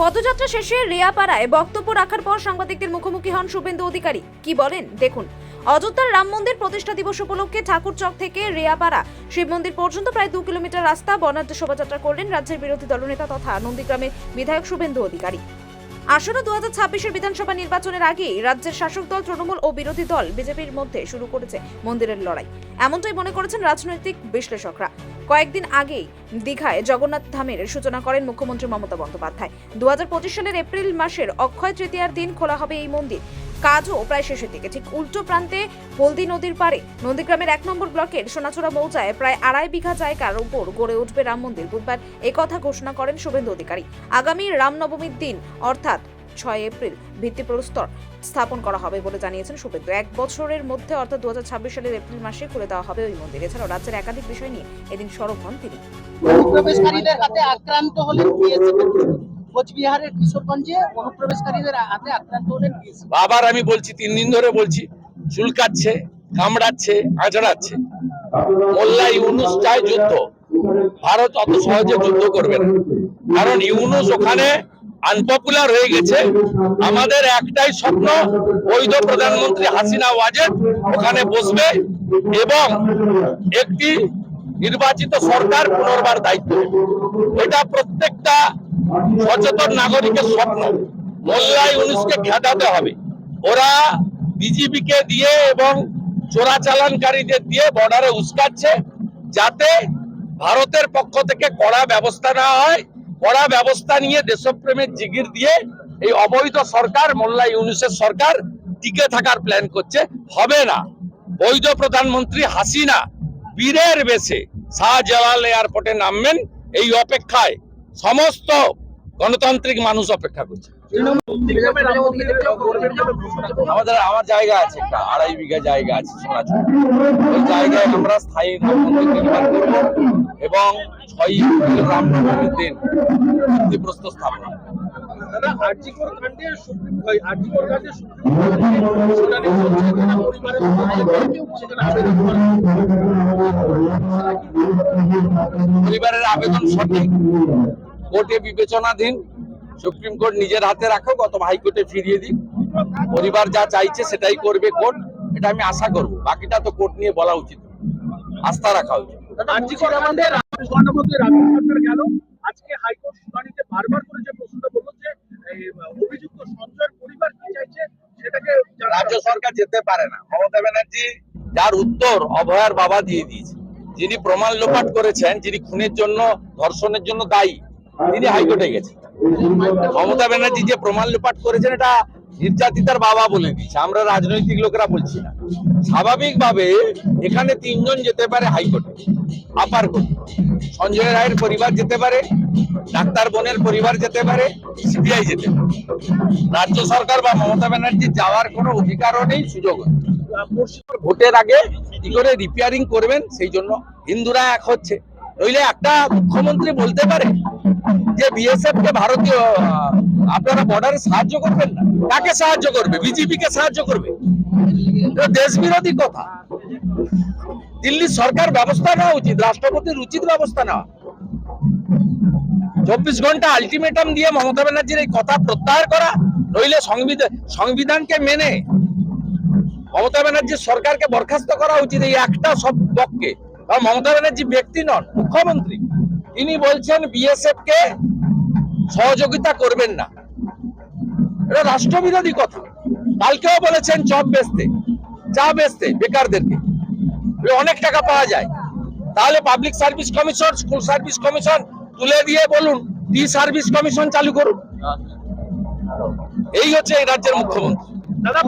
পদযাত্রা শেষে রেয়াপাড়ায় বক্তব্য রাখার পর সাংবাদিকদের মুখোমুখি হন শুভেন্দু অধিকারী। কি বলেন? দেখুন, অযোধ্যার রাম মন্দির প্রতিষ্ঠা দিবস উপলক্ষে ঠাকুরচক থেকে রেয়াপাড়া শিব মন্দির পর্যন্ত প্রায় দু কিলোমিটার রাস্তা বর্ণাঢ্য শোভাযাত্রা করলেন রাজ্যের বিরোধী দলনেতা তথা নন্দীগ্রামের বিধায়ক শুভেন্দু অধিকারী। আসন্ন দু হাজার ছাব্বিশের বিধানসভা নির্বাচনের আগেই রাজ্যের শাসক দল তৃণমূল ও বিরোধী দল বিজেপির মধ্যে শুরু করেছে মন্দিরের লড়াই। এমনটাই মনে করেছেন রাজনৈতিক বিশ্লেষকরা। কয়েকদিন আগেই দীঘায় জগন্নাথ ধামের সূচনা করেন মুখ্যমন্ত্রী মমতা বন্দ্যোপাধ্যায়। দুহাজার পঁচিশ সালের এপ্রিল মাসের অক্ষয় তৃতীয়ার দিন খোলা হবে এই মন্দির। কাজও প্রায় শেষের দিকে। ঠিক উল্টো প্রান্তে হলদি নদীর পারে নন্দীগ্রামের এক নম্বর ব্লকের সোনাচূড়া মৌজায় প্রায় আড়াই বিঘা জায়গার উপর গড়ে উঠবে রাম মন্দির। বুধবার একথা ঘোষণা করেন শুভেন্দু অধিকারী। আগামী রামনবমীর দিন, অর্থাৎ ছয় এপ্রিল ভিত্তিপ্রস্তর স্থাপন করা হবে বলে জানিয়েছেন শুভেন্দু। এক বছরের মধ্যে অর্থাৎ দু সালের এপ্রিল মাসে খুলে দেওয়া হবে ওই মন্দির। এছাড়াও রাজ্যের একাধিক বিষয় নিয়ে এদিন সরব হন তিনি। অনুপ্রবেশকারীদের হাতে আক্রান্ত হলেন কোচবিহারের কিশোরগঞ্জে। অনুপ্রবেশকারীদের হাতে আক্রান্ত হলেন বাবার আমি বলছি তিন দিন ধরে বলছি চুলকাচ্ছে কামড়াচ্ছে আঁচড়াচ্ছে। মোল্লা ইউনুস চায় যুদ্ধ। ভারত অত সহজে যুদ্ধ করবে না। কারণ ইউনুস ওখানে আনপপুলার হয়ে গেছে। আমাদের একটাই স্বপ্ন, বৈধ প্রধানমন্ত্রী হাসিনা ওয়াজেদ ওখানে বসবে এবং একটি নির্বাচিত সরকার পুনর্বার দায়িত্ব। এটা প্রত্যেকটা সচেতন নাগরিকের স্বপ্ন। মোল্লা ইউনুসকে খেদাতে হবে। ওরা বিজিবিকে দিয়ে এবং চোরাচালানকারীদের দিয়ে বর্ডারে উস্কাচ্ছে যাতে ভারতের পক্ষ থেকে কড়া ব্যবস্থা নেওয়া হয়। কড়া ব্যবস্থা নিয়ে দেশপ্রেমের জিগির দিয়ে এই অবৈধ সরকার, মোল্লা ইউনুসের সরকার টিকে থাকার প্ল্যান করছে। হবে না। বৈধ প্রধানমন্ত্রী হাসিনা বীরের বেশে শাহজালাল এয়ারপোর্টে নামবেন। এই অপেক্ষায় সমস্ত গণতান্ত্রিক মানুষ অপেক্ষা করছে। আমাদের আমার জায়গা আছে একটা, আড়াই বিঘা জায়গা আছে ওই জায়গায় আমরা স্থায়ী নির্মাণ করব। এবং ছয় এপ্রিল রামনবমীর দিন ভিত্তিপ্রস্ত স্থাপন। পরিবারের আবেদন সঠিক। কোর্টে বিবেচনাধীন। সুপ্রিম কোর্ট নিজের হাতে রাখো গত হাইকোর্টে ফিরিয়ে দিন পরিবার যা চাইছে সেটাই করবে কোর্ট। এটা আমি আশা করব। বাকিটা তো কোর্ট নিয়ে বলা উচিত। আস্থা রাখা উচিত। আরজিকর কাণ্ডে রাজভবনের মধ্যে রাজ্য সরকার গেল আজকে হাইকোর্ট শুনানিতে বারবার করে যে প্রশ্নটা বলল যে অভিযুক্ত সঞ্জয়ের পরিবার কি চাইছে সেটাকে রাজ্য সরকার যেতে পারে না। মমতা ব্যানার্জি যার উত্তর অভয়ার বাবা দিয়ে দিয়েছে। যিনি প্রমাণ লোপাট করেছেন যিনি খুনের জন্য ধর্ষণের জন্য দায়ী তিনি হাইকোর্টে গেছেন মমতা ব্যানার্জি যে প্রমাণ লোপাট করেছেন এটা নির্যাতিতার বাবা বলে দিয়েছে। আমরা রাজনৈতিক লোকেরা বলছি না। স্বাভাবিকভাবে এখানে তিনজন যেতে পারে হাইকোর্টে। আপার কোর্ট সঞ্জয় রায়ের পরিবার যেতে পারে, ডাক্তার বোনের পরিবার যেতে পারে, সিবিআই যেতে পারে। রাজ্য সরকার বা মমতা ব্যানার্জি যাওয়ার কোনো অধিকারও নেই সুযোগ ভোটের আগে কি করে রিপেয়ারিং করবেন, সেই জন্য হিন্দুরা এক হচ্ছে। নইলে একটা মুখ্যমন্ত্রী বলতে পারে যে বিএসএফ কে ভারতীয় আপনারা বর্ডারে সাহায্য করবেন না। কাকে সাহায্য করবে? বিজেপি কে সাহায্য করবে? দেশ বিরোধী কথা। দিল্লি সরকার ব্যবস্থা নেওয়া উচিত, রাষ্ট্রপতির উচিত ব্যবস্থা নেওয়া। চব্বিশ ঘণ্টা আলটিমেটাম দিয়ে মমতা ব্যানার্জির এই কথা প্রত্যাহার করা, নইলে সংবিধান সংবিধানকে মেনে মমতা ব্যানার্জির সরকারকে বরখাস্ত করা উচিত, এই একটা সব পক্ষে। কারণ মমতা ব্যানার্জি ব্যক্তি নন, মুখ্যমন্ত্রী। তিনি বলছেন বিএসএফ কে সহযোগিতা করবেন না। এটা রাষ্ট্রবিরোধী কথা। কালকেও বলেছেন চপ বেচতে, চা বেচতে, বেকারদেরকে। অনেক টাকা পাওয়া যায়। তাহলে public service commission school service commission তুলে দিয়ে বলুন টি সার্ভিস কমিশন চালু করুন? এই হচ্ছে এই রাজ্যের মুখ্যমন্ত্রী। দাদা